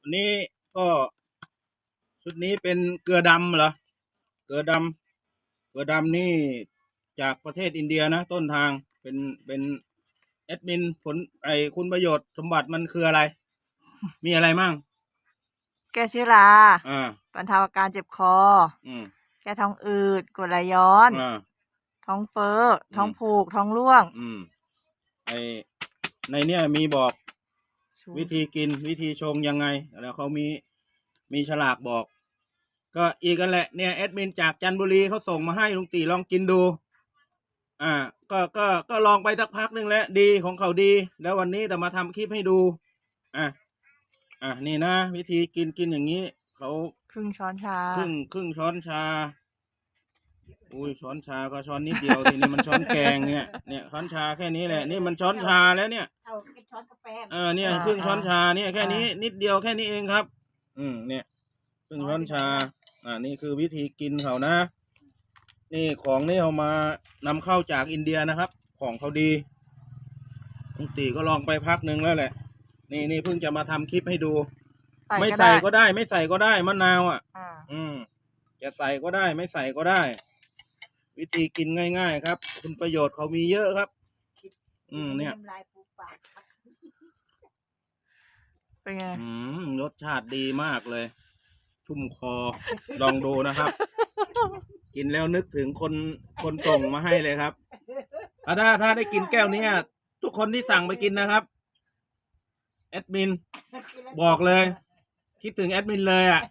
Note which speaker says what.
Speaker 1: อันนี้ก็ชุดนี้เป็นเกลือดำเหรอ เกลือดำเกลือดำนี่จากประเทศอินเดียนะต้นทางเป็นเป็นแอดมินผลไอคุณประโยชน์สมบัติมันคืออะไร มีอะไรมั่ง
Speaker 2: แก้เชื้อรา
Speaker 1: อ่า
Speaker 2: บรรเทาอาการเจ็บคอ
Speaker 1: อืม
Speaker 2: แก้ท้องอืดกรดไหลย้อน
Speaker 1: อ่า
Speaker 2: ท้องเฟ้อ ท้อง
Speaker 1: อืม
Speaker 2: ผูก ท้องร่วง
Speaker 1: อืม ไอในเนี่ยมีบอก
Speaker 2: ชู
Speaker 1: วิธีกินวิธีชงยังไง แล้วเขามีมีฉลากบอก ก็อีกกันแหละเนี่ยแอดมินจากจันทบุรีเขาส่งมาให้ลุงตีลองกินดู อ่า ก็ก็ก็ลองไปสักพักหนึ่งแล้วดีของเขาดี แล้ววันนี้จะมาทำคลิปให้ดู อะอะนี่นะวิธีกินกินอย่างนี้เขา
Speaker 2: ครึ่งช้อนชา
Speaker 1: ครึ่งครึ่งช้อนชาอุ้ยช้อนชาก็ช้อนนิดเดียวทีนี้มันช้อนแกงเนี่ยเนี่ยช้อนชาแค่นี้แหละ นี่มันช้อนชาแล้วเนี่ย
Speaker 3: เอาเป็นช้อนกาแฟ
Speaker 1: เออเนี่ย
Speaker 2: อ่า
Speaker 1: ครึ่งช้อน
Speaker 2: อ่า
Speaker 1: ชาเนี่ยแค่นี้
Speaker 2: อ่านิ
Speaker 1: นิดเดียวแค่นี้เองครับ อืมเนี่ยครึ่งช้อนชา อ่านี่คือวิธีกินเขานะ นี่ของนี่เอามานำเข้าจากอินเดียนะครับ ของเขาดีลุงตีก็ลองไปพักหนึ่งแล้วแหละ นี่นี่เพิ่งจะมาทำคลิปให้ดู ไม่ใส่ก็ได้ ไม่ใส่ก็ได้มะนาวอะ
Speaker 2: อ่า
Speaker 1: อืมจะใส่ก็ได้ไม่ใส่ก็ได้ วิธีกินง่าย ๆ ครับ คุณประโยชน์เขามีเยอะครับ อืมเนี่ยำ
Speaker 3: ลายฟูปาก
Speaker 2: เป็นไง
Speaker 1: อืมรสชาติดีมากเลย ชุ่มคอ ลองดูนะครับ กินแล้วนึกถึงคนคนส่งมาให้เลยครับอะถ้าถ้าได้กินแก้วเนี้ยทุกคนที่สั่งไปกินนะครับแอดมิน บอกเลย คิดถึงแอดมินเลยอะ